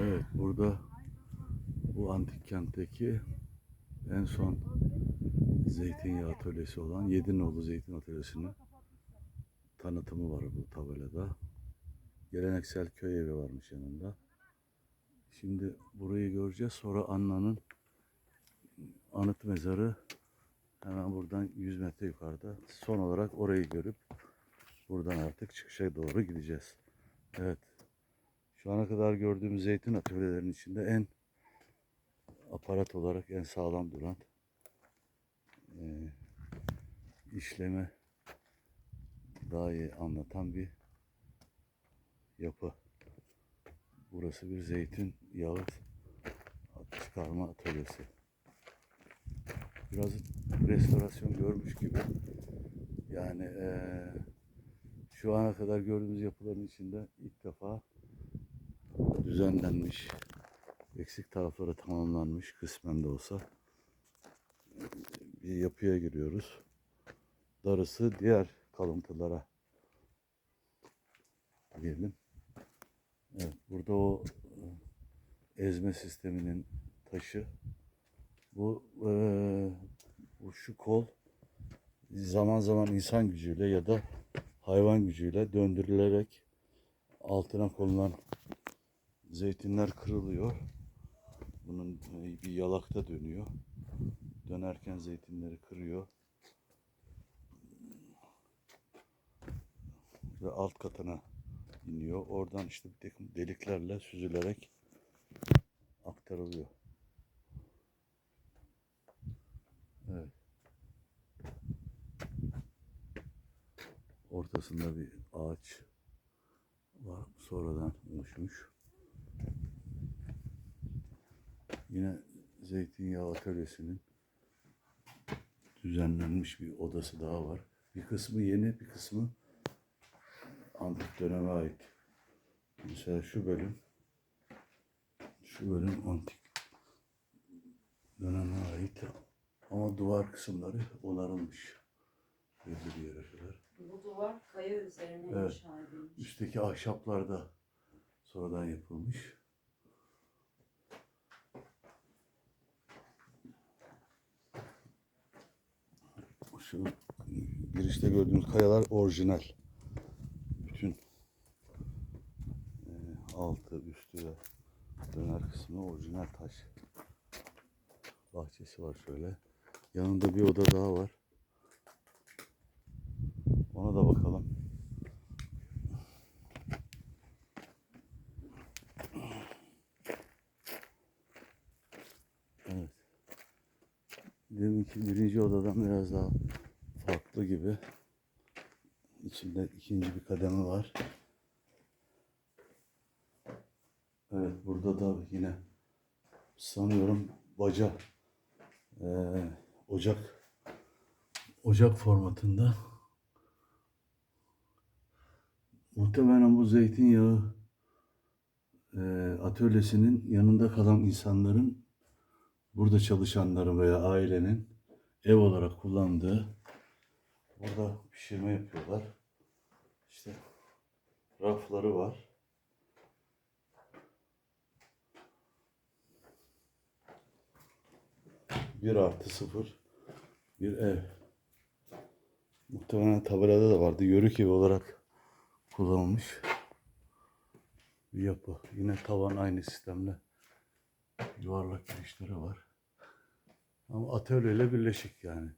Evet burada bu antik kentteki en son zeytinyağı atölyesi olan Yedinoğlu Zeytin Atölyesi'nin tanıtımı var bu tabelada. Geleneksel köy evi varmış yanında. Şimdi burayı göreceğiz. Sonra Anna'nın anıt mezarı hemen buradan 100 metre yukarıda. Son olarak orayı görüp buradan artık çıkışa doğru gideceğiz. Evet. Şu ana kadar gördüğümüz zeytin atölyelerinin içinde en aparat olarak en sağlam duran eee, işleme daha iyi anlatan bir yapı. Burası bir zeytin yağı çıkarma atölyesi. Biraz restorasyon görmüş gibi. Yani eee, şu ana kadar gördüğümüz yapıların içinde ilk defa düzenlenmiş, eksik tarafları tamamlanmış kısmen de olsa bir yapıya giriyoruz. Darısı diğer kalıntılara diyelim. Evet, burada o e, ezme sisteminin taşı. Bu, e, bu şu kol zaman zaman insan gücüyle ya da hayvan gücüyle döndürülerek altına konulan zeytinler kırılıyor. Bunun e, bir yalakta dönüyor. Dönerken zeytinleri kırıyor. Ve alt katına iniyor. Oradan işte bir takım deliklerle süzülerek aktarılıyor. Evet. Ortasında bir ağaç var. Sonradan oluşmuş. Yine zeytinyağı atölyesinin düzenlenmiş bir odası daha var. Bir kısmı yeni, bir kısmı antik döneme ait. Mesela şu bölüm şu bölüm antik döneme ait ama duvar kısımları onarılmış belli bir yere kadar. Bu duvar kaya üzerine Evet. inşa edilmiş. Üstteki ahşaplar da sonradan yapılmış. Şu girişte gördüğünüz kayalar orijinal. Bütün e, altı, üstü ve döner kısmı orijinal taş. Bahçesi var şöyle. Yanında bir oda daha var. Ona da bakalım. Deminki birinci odadan biraz daha farklı gibi. İçinde ikinci bir kademe var. Evet burada da yine sanıyorum baca eee, ocak ocak formatında muhtemelen bu zeytinyağı eee atölyesinin yanında kalan insanların burada çalışanların veya ailenin ev olarak kullandığı burada pişirme yapıyorlar. İşte rafları var. Bir artı sıfır bir ev. Muhtemelen tabelada da vardı. Yörük evi olarak kullanılmış bir yapı. Yine tavan aynı sistemle yuvarlak girişleri var. Ama atölyeyle birleşik yani.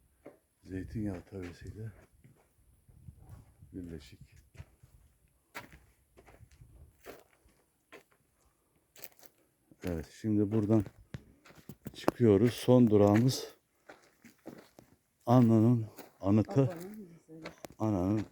Zeytinyağı atölyesiyle birleşik. Evet şimdi buradan çıkıyoruz. Son durağımız Anna'nın anıtı. Ana'nın